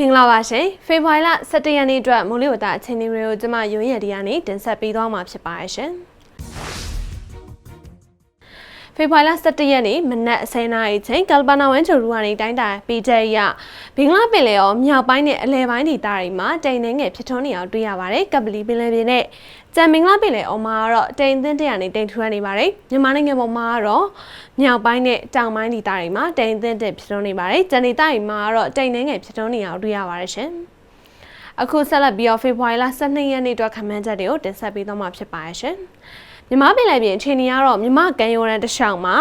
မင်္ဂလာပါရှင်ဖေဖော်ဝါရီလ17ရက်နေ့အတွက်မိုးလေဝသအခြေအနေတွေကိုကျွန်မရုံးရည်ဒီကနေတင်ဆက်ပေးသွားမှာဖြစ်ပါတယ်ရှင် ဖေဖော်ဝါရီလ17ရက်နေ့မနက်10:00နာရီချိန်ကယ်ပနာဝမ်ချိုရူကနေတိုင်းတာပေးချက်ရဘင်္ဂလားပင်လယ်ရောမြောက်ပိုင်းနဲ့အလယ်ပိုင်းဒေသတွေမှာတိမ်နှင်းငယ်ဖြစ်ထွန်းနေအောင်တွေ့ရပါတယ်ကပလီပင်လယ်ပြင်နဲ့ကြံမင်္ဂလာပင်လယ်အော်မှာကတော့တိမ်သင်းတရနေတိမ်ထူရနေပါတယ်မြန်မာနိုင်ငံပေါ်မှာကတော့မြောက်ပိုင်းနဲ့တောင်ပိုင်းဒေသတွေမှာတိမ်သင်းတက်ဖြစ်ထွန်းနေပါတယ်ကြံဒေသတွေမှာကတော့တိမ်နှင်းငယ်ဖြစ်ထွန်းနေအောင်တွေ့ရပါတယ်ရှင်အခုဆက်လက်ပြီးတော့ဖေဖော်ဝါရီလ12ရက်နေ့အတွက်ခန့်မှန်းချက်တွေကိုတင်ဆက်ပေးသွားမှာဖြစ်ပါတယ်ရှင် မြမပင်လယ်ပြင်အခြေအနေကတော့မြမကန်ယိုရန်တစ်လျှောက်မှာ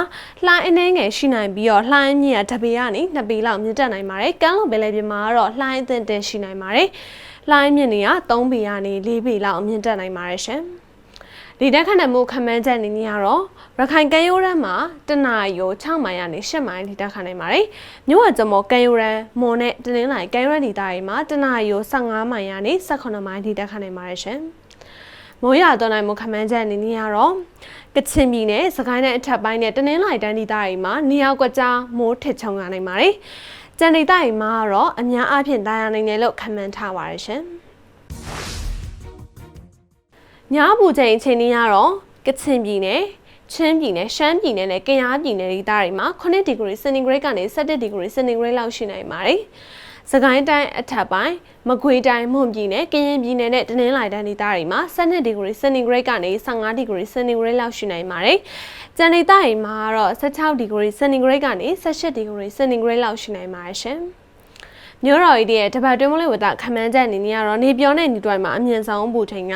လှိုင်းအနှဲငယ်ရှိနိုင်ပြီးတော့လှိုင်းမြင့်ရတပေကနေ2ပေလောက်မြင့်တက်နိုင်ပါတယ်။ကမ်းလွန်ပင်လယ်ပြင်မှာကတော့လှိုင်းအသင့်တင်ရှိနိုင်ပါတယ်။လှိုင်းမြင့်တွေက3ပေကနေ4ပေလောက်မြင့်တက်နိုင်ပါတယ်ရှင်။ဒီတက်ခဏမှုခမန်းချက်အနေနဲ့ကတော့ရခိုင်ကမ်းရိုးတန်းမှာတနအီကို6မိုင်ကနေ10မိုင်ထိတက်ခနိုင်ပါတယ်။မြို့ဝကျမော်ကမ်းရိုးတန်းမွန်နဲ့တနင်္လာရီကမ်းရိုးတန်းဒေသတွေမှာတနအီကို15မိုင်ကနေ18မိုင်ထိတက်ခနိုင်ပါတယ်ရှင်။ မိုးရွာသွန်းနိုင်မှုခမန်းချက်အနေနဲ့ကတော့ကချင်ပြည်နယ်စကိုင်းတိုင်းအထက်ပိုင်းနဲ့တနင်္လာရီတိုင်းဒေသတွေမှာနေရာကွက်ကြားမိုးထစ်ချုံရနိုင်ပါတယ်။ကြံဒေသတွေမှာတော့အများအားဖြင့်တာယာနိုင်တယ်လို့ခန့်မှန်းထားပါတယ်ရှင်။ညအပူချိန်အချိန်นี้ကတော့ကချင်ပြည်နယ်ချင်းပြည်နယ်ရှမ်းပြည်နယ်နဲ့ကယားပြည်နယ်ဒေသတွေမှာ9ဒီဂရီစင်တီဂရိတ်ကနေ17ဒီဂရီစင်တီဂရိတ်လောက်ရှိနိုင်ပါတယ်။ စကိုင်းတိုင်းအထက်ပိုင်းမကွေးတိုင်းမွန်ပြည်နယ်ကရင်ပြည်နယ်နဲ့တနင်္လာရီတိုင်းဒေသတွေမှာ12ဒီဂရီစင်တီဂရိတ်ကနေ15ဒီဂရီစင်တီဂရိတ်လောက်ရှိနိုင်ပါတယ်။ကျန်ဒေသတွေမှာတော့16ဒီဂရီစင်တီဂရိတ်ကနေ18ဒီဂရီစင်တီဂရိတ်လောက်ရှိနိုင်ပါတယ်ရှင်။ မြို့တော်ကြီးရဲ့တပတ်တွင်းမလေးဝတ္တခမန်းချက်အနေနဲ့ကတော့နေပြောတဲ့ညီတွိုင်မှာအမြင့်ဆုံးပူချိန်က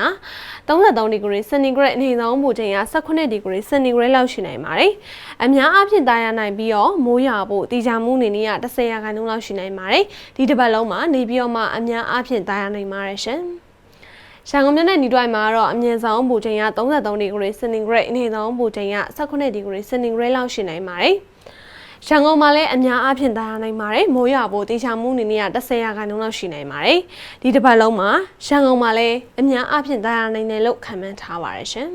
33ဒီဂရီစင်တီဂရိတ်အနေဆုံးပူချိန်က18ဒီဂရီစင်တီဂရိတ်လောက်ရှိနိုင်ပါတယ်။အများအားဖြင့်တာယာနိုင်ပြီးတော့မိုးရွာဖို့တီချာမှုအနေနဲ့က10ရာခိုင်နှုန်းလောက်ရှိနိုင်ပါတယ်။ဒီတပတ်လုံးမှာနေပြီးတော့မှအများအားဖြင့်တာယာနိုင်ပါတယ်ရှင်။ရန်ကုန်မြို့နယ်ညီတွိုင်မှာတော့အမြင့်ဆုံးပူချိန်က33ဒီဂရီစင်တီဂရိတ်အနေဆုံးပူချိန်က18ဒီဂရီစင်တီဂရိတ်လောက်ရှိနိုင်ပါတယ်။ ရန်ကုန်မှာလည်းအများအားဖြင့်သာယာနိုင်ပါတယ်မိုးရွာဖို့တေချာမှုအနေနဲ့က10ရာခိုင်နှုန်းလောက်ရှိနိုင်ပါတယ်ဒီတစ်ပတ်လုံးမှာရန်ကုန်မှာလည်းအများအားဖြင့်သာယာနိုင်တယ်လို့ခန့်မှန်းထားပါတယ်ရှင်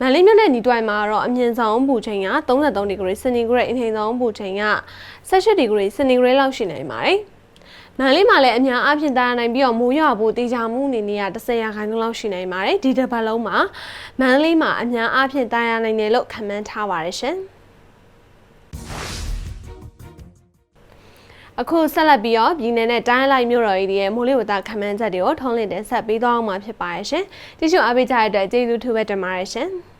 မန္တလေးမြို့နယ်ညီတွိုင်မှာတော့အမြင့်ဆုံးပူချိန်က33ဒီဂရီစင်တီဂရိတ်အထင်ဆုံးပူချိန်က18ဒီဂရီစင်တီဂရိတ်လောက်ရှိနိုင်ပါတယ်မန္တလေးမှာလည်းအများအားဖြင့်တာယာနိုင်ပြီးတော့မိုးရွာဖို့တေချာမှုအနေနဲ့က10ရာခိုင်နှုန်းလောက်ရှိနိုင်ပါတယ်ဒီတစ်ပတ်လုံးမှာမန္တလေးမှာအများအားဖြင့်တာယာနိုင်တယ်လို့ခန့်မှန်းထားပါတယ်ရှင် အခုဆက်လက်ပြီးတော့ပြည်내နဲ့တိုင်းလိုက်မြို့တော်ကြီးရဲ့မိုးလေဝသခန့်မှန်းချက်တွေကိုထုံးလင်းတင်ဆက်ပေးသွားအောင်မှာဖြစ်ပါရဲ့ရှင်။တချို့အားပေးကြတဲ့အတွက်ကျေးဇူးထူးပဲတင်ပါတယ်ရှင်။